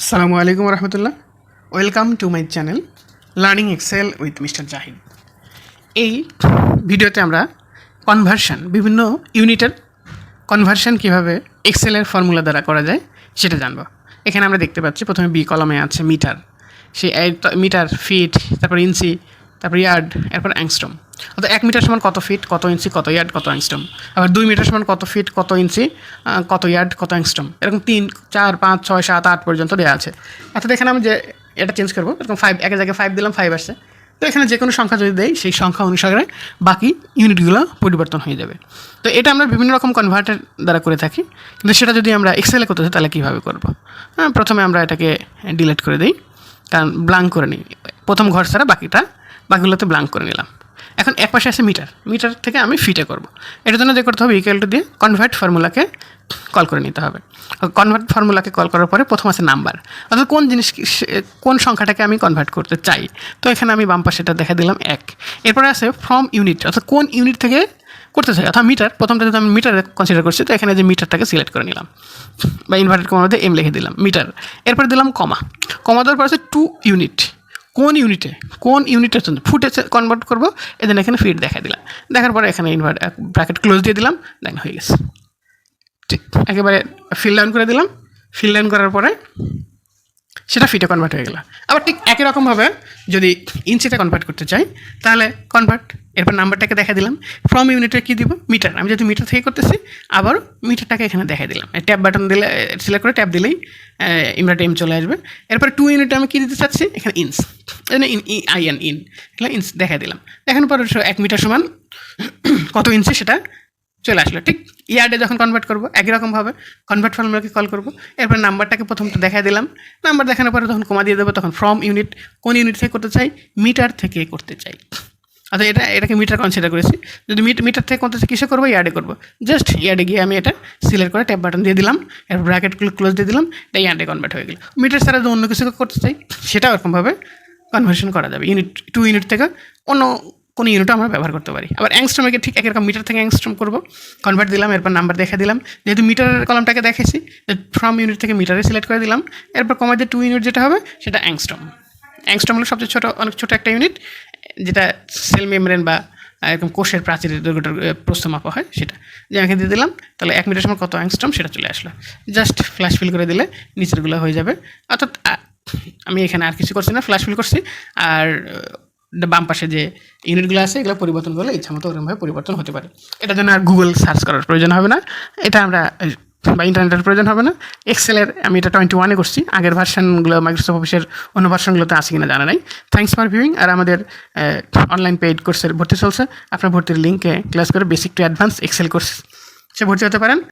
আসসালামু আলাইকুম রহমতুল্লাহ welcome to my channel learning Excel with mister Zahid. এই ভিডিওতে আমরা কনভার্সন বিভিন্ন ইউনিটের কনভার্সন কীভাবে এক্সেলের ফর্মুলা দ্বারা করা যায় সেটা জানব। এখানে আমরা দেখতে পাচ্ছি, প্রথমে বি কলমে আছে মিটার সেই মিটার ফিট তারপর ইঞ্চি তারপর ইয়ার্ড, এরপর অ্যাংস্টম অর্থাৎ এক মিটার সমান কত ফিট, কত ইঞ্চি, কত ইয়ার্ড, কত অ্যাংস্টম আবার দুই মিটার সমান কত ফিট, কত ইঞ্চি কত ইয়ার্ড, কত অ্যাংস্টম এরকম তিন, চার, পাঁচ, ছয়, সাত, আট পর্যন্ত দেওয়া আছে। অর্থাৎ এখানে আমি যে এটা চেঞ্জ করব, এরকম ফাইভ একের জায়গায় ফাইভ দিলাম ফাইভ আসছে। তো এখানে যে কোনো সংখ্যা যদি দেয় সেই সংখ্যা অনুসারে বাকি ইউনিটগুলো পরিবর্তন হয়ে যাবে। তো এটা আমরা বিভিন্ন রকম কনভার্টার দ্বারা করে থাকি। কিন্তু সেটা যদি আমরা এক্সেলে করতে চাই, তাহলে কীভাবে করব? হ্যাঁ প্রথমে আমরা এটাকে ডিলিট করে দিই, কারণ ব্লাঙ্ক করে নিই। প্রথম ঘর ছাড়া বাকিটা বাকিগুলোতে ব্লাঙ্ক করে নিলাম। এখন এক পাশে আছে মিটার মিটার থেকে আমি ফিটে করব। এটার জন্য যে করতে হবে ইকুয়াল টু দিয়ে কনভার্ট ফর্মুলাকে কল করে নিতে হবে। কনভার্ট ফর্মুলাকে কল করার পরে প্রথম আছে নাম্বার অর্থাৎ কোন জিনিস কোন সংখ্যাটাকে আমি কনভার্ট করতে চাই? তো এখানে আমি বাম পাশেটা দেখা দিলাম এক। এরপরে আছে ফ্রম ইউনিট অর্থাৎ কোন ইউনিট থেকে করতে চাই? অর্থাৎ মিটার প্রথমটা যদি আমি মিটার কনসিডার করছি, তো এখানে যে মিটারটাকে সিলেক্ট করে নিলাম। বা ইনভার্টেড কমার মধ্যে এম লিখে দিলাম মিটার এরপর দিলাম কমা কমা দেওয়ার পর আছে টু ইউনিট কোন ইউনিটে, কোন ইউনিটের জন্য ফুটে কনভার্ট করব এদের এখানে ফিট দেখা দিলাম। দেখার পরে এখানে ইনভার্ট ব্র্যাকেট ক্লোজ দিয়ে দিলাম দেখ হয়ে গেছে। ঠিক, একেবারে ফিল ডাউন করে দিলাম। ফিল ডাউন করার পরে সেটা ফিটে কনভার্ট হয়ে গেল। আবার ঠিক একই রকমভাবে যদি ইঞ্চিতে কনভার্ট করতে চাই, তাহলে কনভার্ট এরপর নাম্বারটাকে দেখা দিলাম। ফ্রম ইউনিটে কী দিব? মিটার আমি যদি মিটার থেকে করতেছি, আবার মিটারটাকে এখানে দেখা দিলাম। ট্যাব বাটন দিলে সিলেক্ট করে ট্যাব দিলেই ইনভার্ট এম চলে আসবে। এরপর টু ইউনিটে আমি কী দিতে চাচ্ছি? এখানে ইঞ্চ এখানে ইন আই এন ইন এখানে ইঞ্চ দেখা দিলাম। দেখানোর পর এক মিটার সমান, কত ইঞ্চি সেটা চলে আসলো। ঠিক ইয়ার্ডে যখন কনভার্ট করব, একই রকমভাবে কনভার্ট ফর্মুলাকে কল করব। এরপর নাম্বারটাকে প্রথমত দেখা দিলাম। নাম্বার দেখানোর পরে তখন কমা দিয়ে দেবো, তখন ফ্রম ইউনিট কোন ইউনিট থেকে করতে চাই মিটার থেকে করতে চাই। অর্থাৎ এটা, এটাকে মিটার কনসিডার করেছি। যদি মিট মিটার থেকে করতে চাই, কিসে করব? ইয়ার্ডে করব। জাস্ট ইয়ার্ডে গিয়ে আমি এটা সিলেক্ট করে ট্যাপ বাটন দিয়ে দিলাম। এরপর ব্র্যাকেট ক্লোজ দিয়ে দিলাম। এটা ইয়ার্ডে কনভার্ট হয়ে গেলো। মিটার ছাড়া যদি অন্য কিছু করতে চাই, সেটাও ওরকমভাবে কনভার্সন করা যাবে। ইউনিট টু ইউনিট থেকে অন্য কোনো ইউনিটও আমরা ব্যবহার করতে পারি। আবার অ্যাংস্ট্রমকে ঠিক একরকম মিটার থেকে অ্যাংস্ট্রম করব। কনভার্ট দিলাম, এরপর নাম্বার দেখা দিলাম। যেহেতু মিটারের কলমটাকে দেখেছি ফ্রম ইউনিট থেকে মিটারে সিলেক্ট করে দিলাম। এরপর দিয়ে টু ইউনিট যেটা হবে, সেটা অ্যাংস্ট্রম অ্যাংস্ট্রম হলো সবচেয়ে ছোটো, অনেক ছোটো একটা ইউনিট যেটা সেল মেমব্রেন বা এরকম কোষের প্রাচীরের দৈর্ঘ্যটার প্রস্থ মাপা হয় সেটা। যে আমাকে দিয়ে দিলাম, তাহলে এক মিটার সময় কত অ্যাংস্ট্রম সেটা চলে আসলো। জাস্ট ফ্ল্যাশ ফিল করে দিলে নিচেরগুলো হয়ে যাবে। অর্থাৎ আমি এখানে আর কিছু করছি না ফ্ল্যাশ ফিল করছি। আর বাম পাশে যে ইউনিটগুলো আছে, এগুলো পরিবর্তন করলে ইচ্ছা মতো ওরকমভাবে পরিবর্তন হতে পারে। এটার জন্য আর গুগল সার্চ করার প্রয়োজন হবে না। এটা আমরা, বা ইন্টারনেটের প্রয়োজন হবে না। এক্সেলের আমি এটা টোয়েন্টি ওয়ানে করছি। আগের ভার্সানগুলো মাইক্রোসফট অফিসের অন্য ভার্সানগুলোতে আছে কিনা জানা নাই। থ্যাংকস ফর ভিউইং আর আমাদের অনলাইন পেইড কোর্সের ভর্তি চলছে। আপনার ভর্তির লিঙ্কে ক্লাস করে basic to advance Excel course সে ভর্তি হতে পারেন।